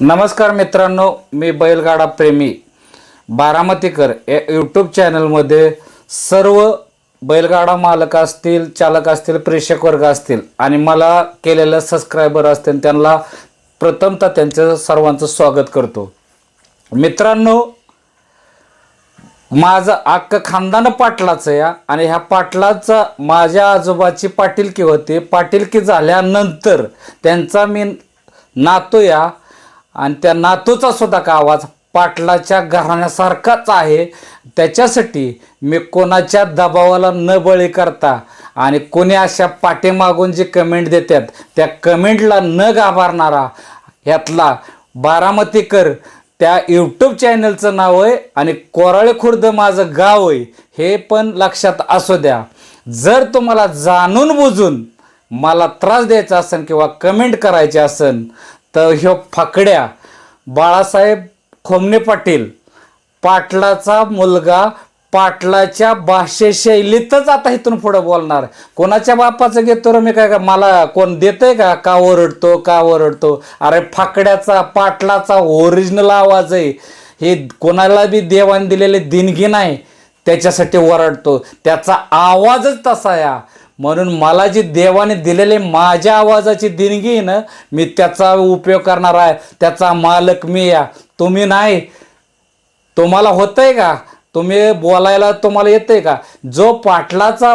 नमस्कार मित्रांनो मी बैलगाडा प्रेमी बारामतीकर या यूट्यूब चॅनलमध्ये सर्व बैलगाडा मालक असतील चालक असतील प्रेक्षक वर्ग असतील आणि मला केलेलं सबस्क्रायबर असतील त्यांना प्रथमतः त्यांचं सर्वांचं स्वागत करतो. मित्रांनो माझं अख्खं खानदान पाटलाचं या आणि ह्या पाटलाचा माझ्या आजोबाची पाटीलकी होती. पाटीलकी झाल्यानंतर त्यांचा मी नातू या आणि त्या नातूचा सुद्धा का आवाज पाटलाच्या घराण्यासारखाच आहे. त्याच्यासाठी मी कोणाच्या दबावाला न बळी करता आणि कोणी अशा पाठीमागून जे कमेंट देतात त्या कमेंटला न घाबरणारा ह्यातला बारामतीकर त्या यूट्यूब चॅनलचं नाव आहे आणि कोराळे खुर्द माझं गाव आहे हे पण लक्षात असू द्या. जर तुम्हाला जाणून बुजून मला त्रास द्यायचा असेल किंवा कमेंट करायचे असेल तर ह्यो फकड्या बाळासाहेब खोमने पाटील पाटलाचा मुलगा पाटलाच्या भाषेशैलीतच आता इथून पुढं बोलणार. कोणाच्या बापाचं घेतो रे मी काय का मला कोण देतंय का? का ओरडतो का ओरडतो? अरे फाकड्याचा पाटलाचा ओरिजिनल आवाज आहे. हे कोणाला बी देवाने दिलेले दिनगी नाही त्याच्यासाठी ओरडतो. त्याचा आवाजच तसा या. म्हणून मला जी देवाने दिलेले माझ्या आवाजाची देणगी ना मी त्याचा उपयोग करणार आहे. त्याचा मालक मी या. तुम्ही नाही. तुम्हाला होतंय का? तुम्ही बोलायला तुम्हाला येतंय का? जो पाटलाचा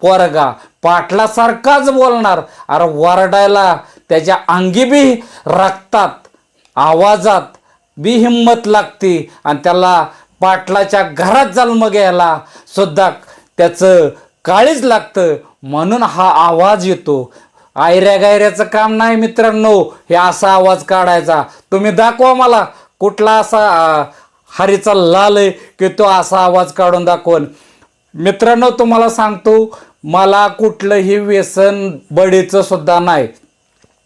पोरगा पाटलासारखाच बोलणार. अरे वरडायला त्याच्या अंगी बी रक्तात आवाजात बी हिंमत लागते. आणि त्याला पाटलाच्या घरात जन्म घ्यायला सुद्धा त्याचं काळीच लागतं. म्हणून हा आवाज येतो. आयऱ्या गायऱ्याचं काम नाही मित्रांनो. हे असा आवाज काढायचा. तुम्ही दाखवा मला कुठला असा हरीचा लाल आहे की तो असा आवाज काढून दाखवून. मित्रांनो तुम्हाला सांगतो मला कुठलंही व्यसन बडीचं सुद्धा नाही.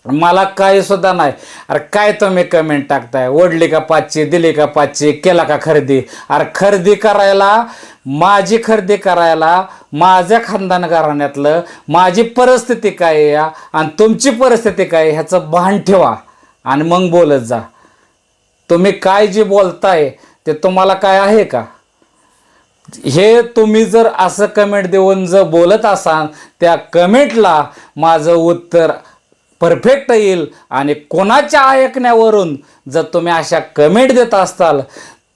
मला काही सुद्धा नाही. अरे काय तुम्ही कमेंट टाकताय? ओढली का पाचशे दिली का पाचशे केला का खरेदी? अरे खरेदी करायला माझी खरेदी करायला माझ्या खानदान घराण्यातलं माझी परिस्थिती काय आहे या? आणि तुमची परिस्थिती काय आहे ह्याचं भान ठेवा आणि मग बोलत जा. तुम्ही काय जे बोलताय ते तुम्हाला काय आहे का? हे तुम्ही जर असं कमेंट देऊन जर बोलत असाल त्या कमेंटला माझं उत्तर परफेक्ट येईल आणि कोणाच्या ऐकण्यावरून जर तुम्ही अशा कमेंट देत असताल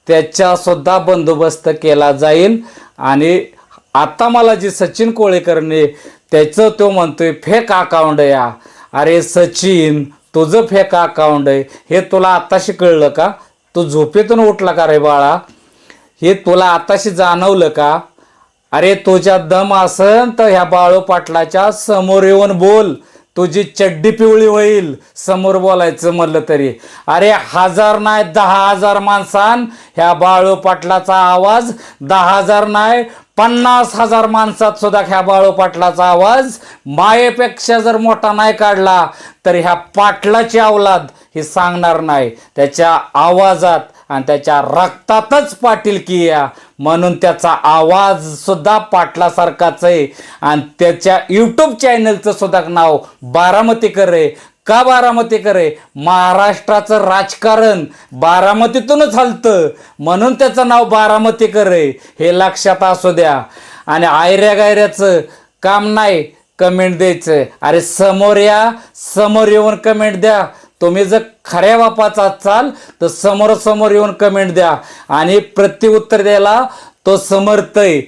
त्याच्यासुद्धा बंदोबस्त केला जाईल. आणि आता मला जी सचिन कोळेकरने त्याचं तो म्हणतोय फेक अकाउंट या. अरे सचिन तुझं फेक अकाउंट आहे. हे तुला आत्ताशी कळलं का? तू झोपेतून उठला का रे बाळा? हे तुला आताशी जाणवलं का? अरे तुझ्या दम असन तर ह्या बाळू पाटलाच्या समोर येऊन बोल. तुझी चड्डी पिवळी होईल. समोर बोलायचं म्हणलं तरी. अरे हजार नाही दहा हजार माणसान. ह्या बाळू पाटलाचा आवाज. दहा हजार नाही पन्नास हजार माणसात सुद्धा ह्या बाळू पाटलाचा आवाज. मायेपेक्षा जर मोठा नाही काढला तर ह्या पाटलाची अवलाद ही सांगणार नाही. त्याच्या आवाजात आणि त्याच्या रक्तातच पाटील की या. म्हणून त्याचा आवाजसुद्धा पाटलासारखाच आहे. आणि त्याच्या यूट्यूब चॅनलचं सुद्धा नाव बारामतीकर आहे. का बारामतीकर आहे? महाराष्ट्राचं राजकारण बारामतीतूनच हलतं. म्हणून त्याचं नाव बारामतीकर आहे. हे लक्षात असू द्या. आणि आयऱ्या गायऱ्याचं काम नाही. कमेंट द्यायचं. अरे समोर या. समोर येऊन कमेंट द्या. तुम्ही जर खऱ्या बापाचा असाल तर समोर समोर येऊन कमेंट द्या. आणि प्रत्युत्तर द्यायला तो समर्थ आहे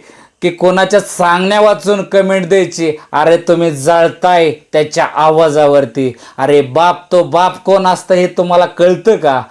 की कोणाच्या सांगण्या वाचून कमेंट द्यायची. अरे तुम्ही जळताय त्याच्या आवाजावरती. अरे बाप तो बाप कोण असतं हे तुम्हाला कळतं का?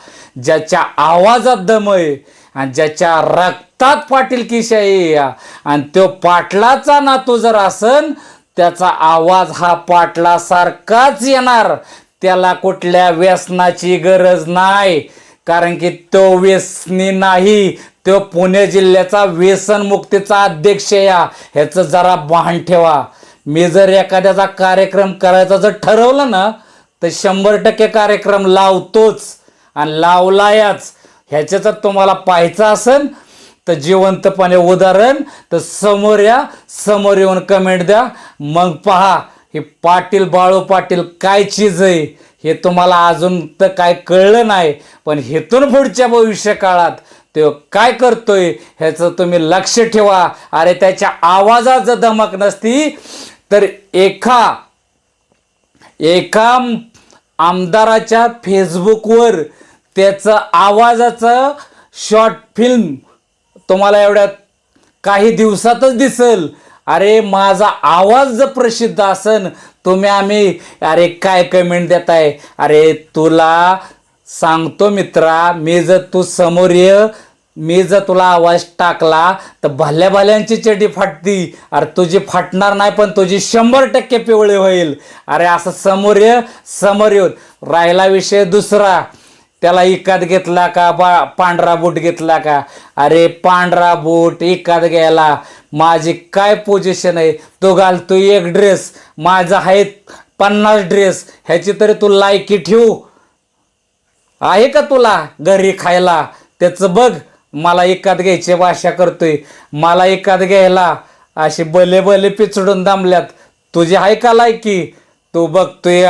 ज्याच्या आवाजात दम आहे आणि ज्याच्या रक्तात पाटील किशाही या. आणि तो पाटलाचा नातू जर असन त्याचा आवाज हा पाटलासारखाच येणार. त्याला कुठल्या व्यसनाची गरज नाही. कारण की तो व्यसनी नाही. तो पुणे जिल्ह्याचा व्यसन मुक्तीचा अध्यक्ष या. ह्याचं जरा भान ठेवा. मी जर एखाद्याचा कार्यक्रम करायचा जर ठरवलं ना तर शंभर टक्के कार्यक्रम लावतोच आणि लावलायाच. ह्याचं जर तुम्हाला पाहायचं असेल तर जिवंतपणे उदाहरण तर समोर या समोर येऊन कमेंट द्या. मग पहा की पाटील बाळू पाटील काय चीज आहे हे तुम्हाला अजून तर काय कळलं नाही. पण हेतून पुढच्या भविष्य काळात तो काय करतोय ह्याचं तुम्ही लक्ष ठेवा. अरे त्याच्या आवाजात जर धमक नसती तर एका एका आमदाराच्या फेसबुकवर त्याचं आवाजाचं शॉर्ट फिल्म तुम्हाला एवढ्या काही दिवसातच दिसल. अरे माझा आवाज जर प्रसिद्ध असन तुम्ही आम्ही अरे काय कमेंट देताय? अरे तुला सांगतो मित्रा मी जर तू समोर ये मी जर तुला आवाज टाकला तर भल्या भल्यांची चेटी फाटती. अरे तुझी फाटणार नाही पण तुझी शंभर टक्के पिवळी होईल. अरे असं समोर ये समोर येऊन. राहिला विषय दुसरा. त्याला इकात घेतला का बा पांढरा बूट घेतला का? अरे पांढरा बूट इकात घ्यायला. माझी काय पोझिशन आहे? तो घालतो एक ड्रेस माझा आहे पन्नास ड्रेस ह्याची तरी तू लायकी ठेवू. आहे का तुला घरी खायला? त्याचं बघ. मला एकात घ्यायची भाषा करतोय. मला एकात घ्यायला. असे बले बले पिचडून दमल्यात. तुझी आहे का लायकी? तू बघतोय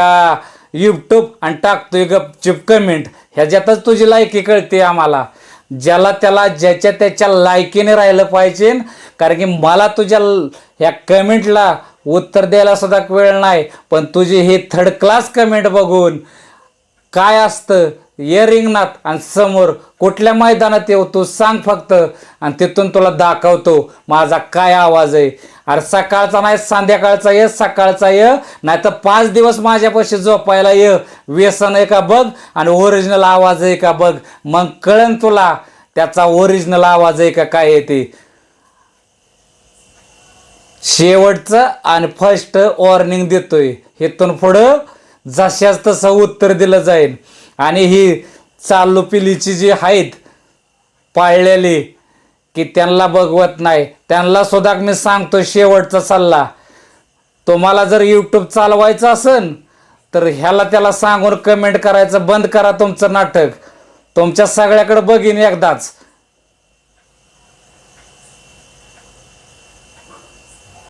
युट्यूब आणि टाकतोय गपचूप कमेंट ह्याच्यातच तुझी लायकी कळते आम्हाला. ज्याला त्याला ज्याच्या त्याच्या लायकीने राहिलं पाहिजे. कारण की मला तुझ्या ह्या कमेंटला उत्तर द्यायला सुद्धा वेळ नाही. पण तुझी हे थर्ड क्लास कमेंट बघून काय असतं? ये रिंगणात आणि समोर कुठल्या मैदानात येऊ तू सांग फक्त. आणि तिथून तुला दाखवतो माझा काय आवाज आहे. अरे सकाळचा नाही संध्याकाळचा ये सकाळचा ये. नाही तर पाच दिवस माझ्यापाशी झोपायला ये. व्यसन आहे का बघ आणि ओरिजिनल आवाज आहे का बघ. मग कळन तुला त्याचा ओरिजिनल आवाज आहे का काय आहे ते. शेवटचं आणि फर्स्ट वॉर्निंग देतोय. इथून पुढं जशाच तसं उत्तर दिलं जाईल. आणि ही चालू पिलीची जी आहेत पाळलेली की त्यांना बघवत नाही. त्यांना सुद्धा मी सांगतो शेवटचा सल्ला. तुम्हाला जर यूट्यूब चालवायचं असेल तर ह्याला त्याला सांगून कमेंट करायचं बंद करा तुमचं नाटक. तुमच्या सगळ्याकडे बघीन एकदाच.